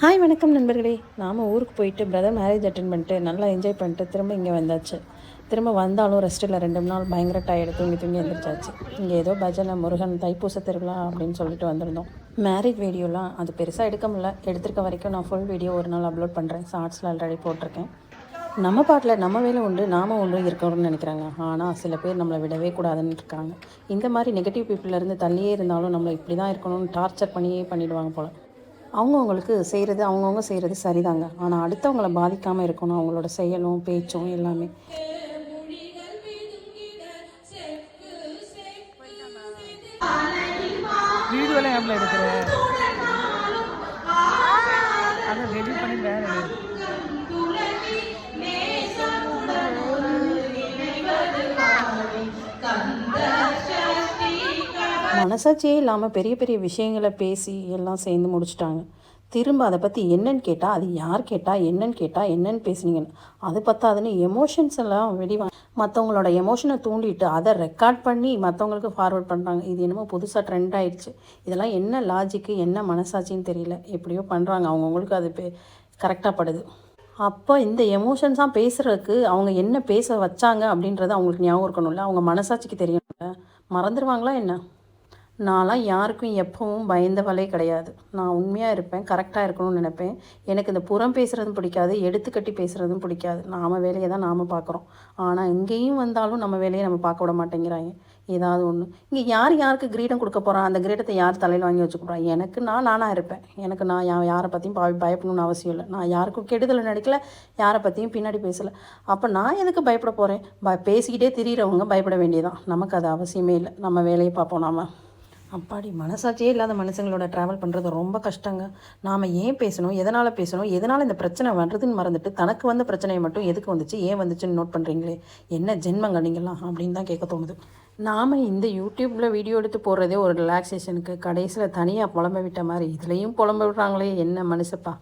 Hi வணக்கம் நண்பர்களே. நாம் ஊருக்கு போயிட்டு பிரதர் மேரேஜ் அட்டன் பண்ணிட்டு நல்லா என்ஜாய் பண்ணிட்டு திரும்ப இங்கே வந்தாச்சு. திரும்ப வந்தாலும் ரெஸ்ட் இல்லை. ரெண்டு நாள் பயங்கர டயர்டு தூங்கி தூங்கி எழுந்திரிச்சாச்சு இங்கே ஏதோ பஜனை முருகன் தைப்பூச திருவிழா அப்படின்னு சொல்லிட்டு வந்திருந்தோம். மேரேஜ் வீடியோலாம் அது பெருசாக எடுக்க முடியல. எடுத்திருக்க வரைக்கும் நான் ஃபுல் வீடியோ ஒரு நாள் அப்லோட் பண்ணுறேன் ஷார்ட்ஸில் ஆல்ரெடி போட்டிருக்கேன். நம்ம பாட்டில் நம்ம வேலை உண்டு நாம ஒன்று இருக்கணும்னு நினைக்கிறாங்க. ஆனால் சில பேர் நம்மளை விடவே கூடாதுன்னு இருக்காங்க. இந்த மாதிரி நெகட்டிவ் பீப்புளிலேருந்து தள்ளியே இருந்தாலும் நம்மளை இப்படி தான் இருக்கணும்னு டார்ச்சர் பண்ணியே பண்ணிவிடுவாங்க போல். அவங்கவுங்களுக்கு செய்கிறது அவங்கவுங்க செய்கிறது சரிதாங்க. ஆனால் அடுத்தவங்கள பாதிக்காமல் இருக்கணும். அவங்களோட செயலும் பேச்சும் எல்லாமே. வீடியோலாம் எவ்வளோ எடுக்கிறேன் அதை ரெடி பண்ணி வேற மனசாட்சியே இல்லாமல் பெரிய பெரிய விஷயங்களை பேசி எல்லாம் சேர்ந்து முடிச்சிட்டாங்க. திரும்ப அதை பற்றி என்னன்னு கேட்டால் அது யார் கேட்டால் என்னன்னு கேட்டால் என்னன்னு பேசுனீங்கன்னு. அது பத்தாதுன்னு எமோஷன்ஸ் எல்லாம் வெடிவா மற்றவங்களோட எமோஷனை தூண்டிட்டு அதை ரெக்கார்ட் பண்ணி மற்றவங்களுக்கு ஃபார்வர்ட் பண்ணுறாங்க இது என்னமோ புதுசாக ட்ரெண்ட் ஆயிடுச்சு. இதெல்லாம் என்ன லாஜிக்கு என்ன மனசாட்சின்னு தெரியல. எப்படியோ பண்ணுறாங்க அவங்கவுங்களுக்கு அது கரெக்டாக படுது. அப்போ இந்த எமோஷன்ஸாக பேசுகிறதுக்கு அவங்க என்ன பேச வச்சாங்க அப்படின்றது அவங்களுக்கு ஞாபகம் இருக்கணும்ல. அவங்க மனசாட்சிக்கு தெரியணும்ல. மறந்துடுவாங்களா என்ன? நான்லாம் யாருக்கும் எப்பவும் பயந்தவளே கிடையாது. நான் உண்மையாக இருப்பேன் கரெக்டாக இருக்கணும்னு நினைப்பேன். எனக்கு இந்த புறம் பேசுகிறதும் பிடிக்காது எடுத்துக்கட்டி பேசுகிறதும் பிடிக்காது. நாம் வேலையை தான் நாம் பார்க்குறோம். ஆனால் இங்கேயும் வந்தாலும் நம்ம வேலையை நம்ம பார்க்க விட மாட்டேங்கிறாங்க. ஏதாவது ஒன்று இங்கே யார் யாருக்கு கிரீடம் கொடுக்க போகிறான் அந்த கிரீடத்தை யார் தலையில் வாங்கி வச்சுக்கிறான் எனக்கு நான் நானாக இருப்பேன். எனக்கு நான் யா யாரை பற்றியும் பா பயப்படணும்னு அவசியம் இல்லை. நான் யாருக்கும் கெடுதல் நடிக்கல யாரை பற்றியும் பின்னாடி பேசலை. அப்போ நான் எதுக்கு பயப்பட போகிறேன் ப பேசிக்கிட்டே திரியிறவங்க பயப்பட வேண்டியதான் நமக்கு அது அவசியமே இல்லை. நம்ம வேலையை பார்ப்போம் நாம. அப்பாடி மனசாட்சியே இல்லாத மனுஷங்களோட ட்ராவல் பண்ணுறது ரொம்ப கஷ்டங்க. நாம் ஏன் பேசணும்? எதனால் பேசணும்? எதனால் இந்த பிரச்சனை வர்றதுன்னு மறந்துட்டு தனக்கு வந்த பிரச்சனையை மட்டும் எதுக்கு வந்துச்சு? ஏன் வந்துச்சுன்னு நோட் பண்ணுறீங்களே என்ன ஜென்மங்க நீங்களாம் அப்படின்னு தான் கேட்க தோணுது. நாம் இந்த யூடியூப்பில் வீடியோ எடுத்து போடுறதே ஒரு ரிலாக்ஸேஷனுக்கு கடைசியில் தனியாக புலம்ப விட்ட மாதிரி இதுலேயும் புலம்ப விடுறாங்களே என்ன மனுஷப்பா?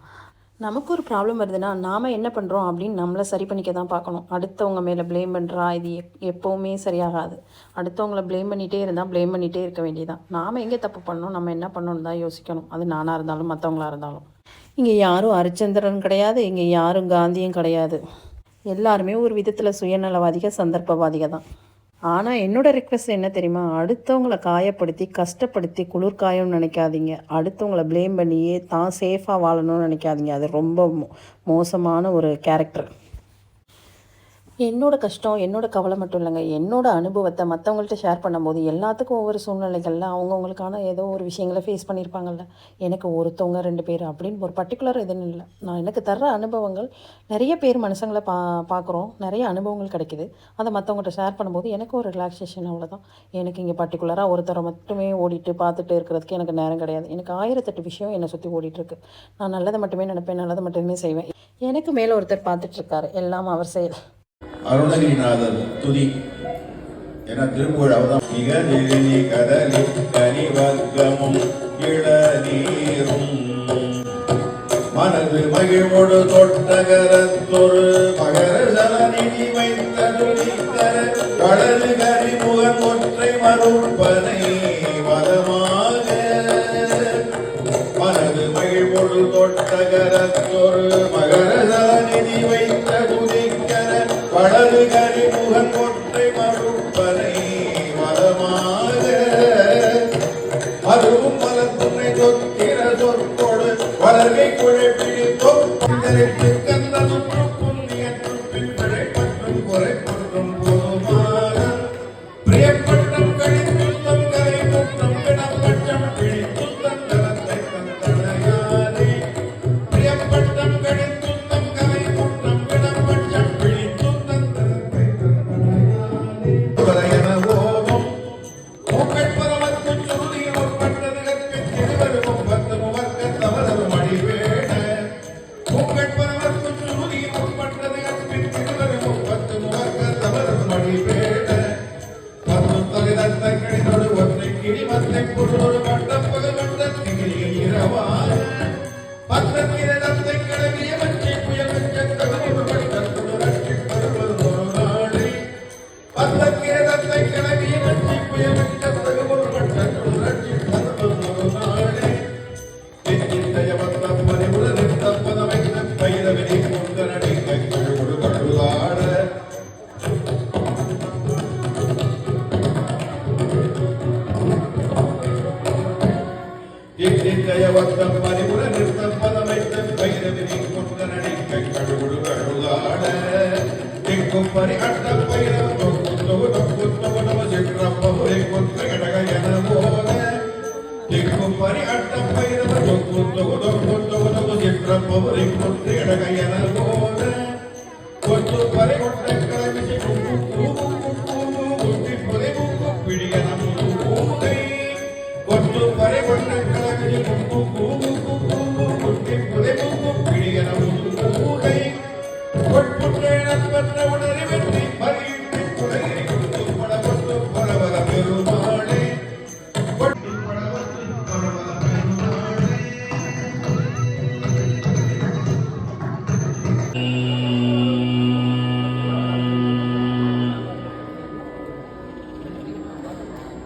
நமக்கு ஒரு ப்ராப்ளம் வருதுன்னா நாம் என்ன பண்ணுறோம் அப்படின்னு நம்மளை சரி பண்ணிக்க தான் பார்க்கணும். அடுத்தவங்க மேலே ப்ளேம் பண்ணுறா இது எப் எப்போவுமே சரியாகாது. அடுத்தவங்கள ப்ளேம் பண்ணிகிட்டே இருந்தால் ப்ளேம் பண்ணிகிட்டே இருக்க வேண்டியதான் நாம் எங்கே தப்பு பண்ணணும்? நம்ம என்ன பண்ணணும் தான் யோசிக்கணும். அது நானாக இருந்தாலும் மற்றவங்களா இருந்தாலும். இங்கே யாரும் ஹரிச்சந்திரன் கிடையாது. இங்கே யாரும் காந்தியும் கிடையாது. எல்லாருமே ஒரு விதத்தில் சுயநலவாதிக சந்தர்ப்பவாதிக தான். ஆனால் என்னோட ரிக்வெஸ்ட் என்ன தெரியுமா? அடுத்தவங்களை காயப்படுத்தி கஷ்டப்படுத்தி குளிர்காயம்னு நினைக்காதீங்க. அடுத்தவங்கள ப்ளேம் பண்ணியே தான் சேஃபாக வாழணும்னு நினைக்காதீங்க. அது ரொம்ப மோ- மோசமான ஒரு கேரக்டர் என்னோடய கஷ்டம் என்னோட கவலை மட்டும் இல்லைங்க. என்னோடய அனுபவத்தை மற்றவங்கள்ட்ட ஷேர் பண்ணும்போது எல்லாத்துக்கும் ஒவ்வொரு சூழ்நிலைகளில் அவங்கவுங்களுக்கான ஏதோ ஒரு விஷயங்களை ஃபேஸ் பண்ணியிருப்பாங்கல்ல. எனக்கு ஒருத்தவங்க ரெண்டு பேர் அப்படின்னு ஒரு பர்டிகுலர் இதுன்னு இல்லை. நான் எனக்கு தர்ற அனுபவங்கள் நிறைய பேர் மனுஷங்களை பா பார்க்குறோம். நிறைய அனுபவங்கள் கிடைக்குது. அதை மற்றவங்கள்ட்ட ஷேர் பண்ணும்போது எனக்கு ஒரு ரிலாக்ஸேஷன் அவ்வளோதான் எனக்கு இங்கே பர்டிகுலராக ஒருத்தரை மட்டுமே ஓடிட்டு பார்த்துட்டு இருக்கிறதுக்கு எனக்கு நேரம் கிடையாது. எனக்கு ஆயிரத்தெட்டு விஷயம் என்னை சுற்றி ஓடிட்டுருக்கு. நான் நல்லதை மட்டுமே நினைப்பேன் நல்லதை மட்டுமே செய்வேன். எனக்கு மேலே ஒருத்தர் பார்த்துட்ருக்காரு எல்லாம் அவர் செயல். அருணகிரிநாதர் துதி. என திருப்புகழ் மிக நெருங்கி கதலி கனிவர்க்கமும் இளநீரும் மனது மகிழ்வொடு தொட்டகரத்தொரு மகர சலநிதி வைத்த துணித்தர கடலு கரிமுகன் ஒற்றை மருட்பனை மதமாக. மனது மகிழ்வொடு தொட்டகரத்தொரு மகர சலநிதி வைத்த கடலு பத்தக்கிரதத்தை தொகு கொண்டு கொத்து போல. கொத்து பறை கொண்ட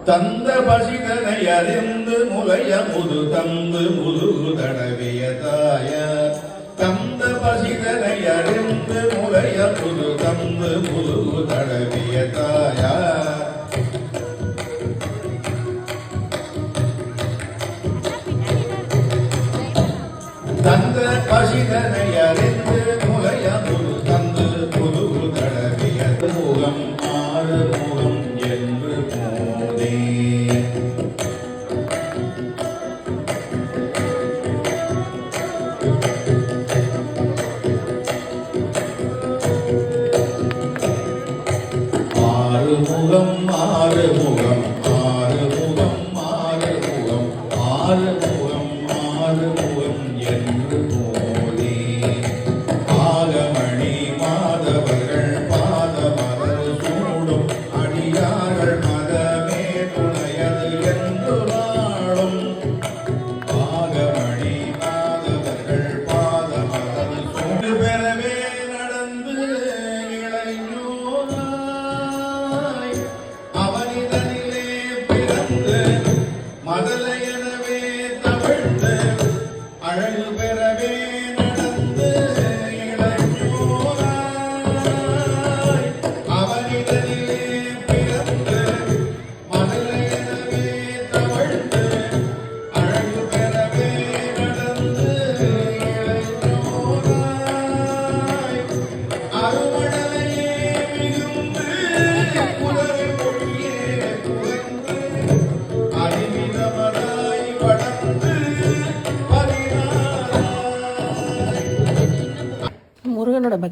தந்த பசிதனை அறிந்து முலைய முது தந்து முதுகு தடவிய தாயார். தந்த பசிதனை அறிந்து முலைய முது தந்து முதுகு தடவிய தாயார். தந்த பசிதனை அறிந்து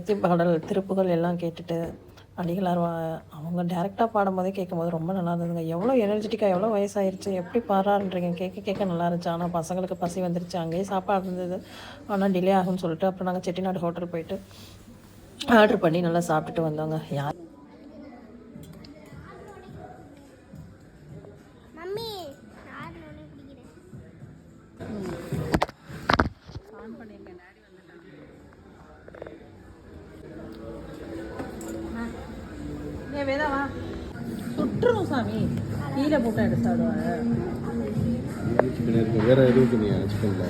பக்தி பாடல் திருப்புகள் எல்லாம் கேட்டுட்டு அடிகளார் அவங்க டேரெக்டாக பாடும்போதே கேட்கும்போது ரொம்ப நல்லா இருந்ததுங்க. எவ்வளோ எனர்ஜெட்டிக்காக எவ்வளோ வயசாயிருச்சு எப்படி பாடுறாருன்றீங்க. கேட்க கேட்க நல்லா இருந்துச்சு. ஆனால் பசங்களுக்கு பசி வந்துருச்சு. அங்கேயே சாப்பாடு இருந்தது. ஆனால் டிலே ஆகும்னு சொல்லிட்டு அப்புறம் நாங்கள் செட்டிநாடு ஹோட்டல் போயிட்டு ஆர்டர் பண்ணி நல்லா சாப்பிட்டுட்டு வந்தோங்க. யார்? மம்மி யார் நோனி பிடிக்கிறேன் ஏ வேதாவா சுட்டுரும் சாமி கீழே போட்டு எடுத்து சாப்பிடுவாங்க சிக்கன் இருக்கு வேற எதுவும் இருக்குங்க சிக்கன்ல.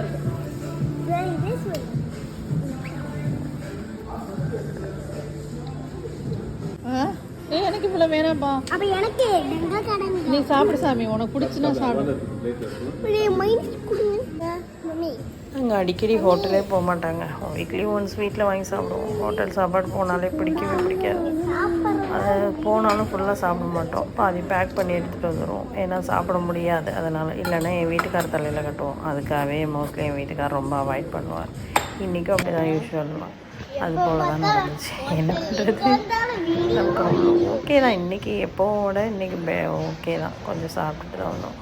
தான் இருக்கும் ஏ எனக்கு இவ்வளோ வேணாம்ப்பா அப்ப எனக்கு நீ சாப்பிடு சாமி உனக்கு பிடிச்சுன்னா சாப்பிடு. மைண்ட் கொடுங்க. மம்மி நாங்கள் அடிக்கடி ஹோட்டலே போக மாட்டாங்க. வீக்லி ஒன்ஸ் வீட்டில் வாங்கி சாப்பிடுவோம். ஹோட்டல் சாப்பாடு போனாலே பிடிக்கவே பிடிக்காது. அது போனாலும் ஃபுல்லாக சாப்பிட மாட்டோம். பாதி பேக் பண்ணி எடுத்துகிட்டு வந்துடுவோம் ஏன்னா சாப்பிட முடியாது. அதனால் இல்லைன்னா என் வீட்டுக்கார தலையில் கட்டுவோம். அதுக்காகவே மோஸ்ட்லி என் வீட்டுக்கார் ரொம்ப அவாய்ட் பண்ணுவார். இன்றைக்கும் அப்படி தான். யூஸ்வல்லாம் அது போல தான் நடந்துச்சு. என்ன பண்ணுறது நமக்கு ரொம்ப ஓகே தான். இன்றைக்கி எப்போவோட இன்றைக்கி ஓகே தான். கொஞ்சம் சாப்பிட்டுட்டு தான் வந்தோம்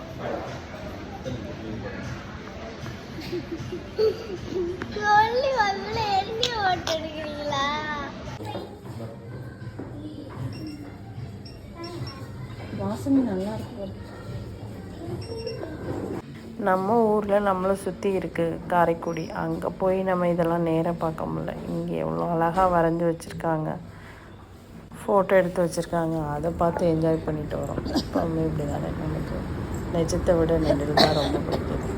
நம்ம ஊரில் நம்மளை சுற்றி இருக்குது காரைக்குடி. அங்கே போய் நம்ம இதெல்லாம் நேராக பார்க்க முடில இங்கே எவ்வளோ அழகாக வரைஞ்சி வச்சுருக்காங்க. ஃபோட்டோ எடுத்து வச்சுருக்காங்க. அதை பார்த்து என்ஜாய் பண்ணிட்டு வரோம். எப்போவுமே இப்படி தானே நமக்கு. நிஜத்தை விட நெடில் தான் ரொம்ப பிடிக்குது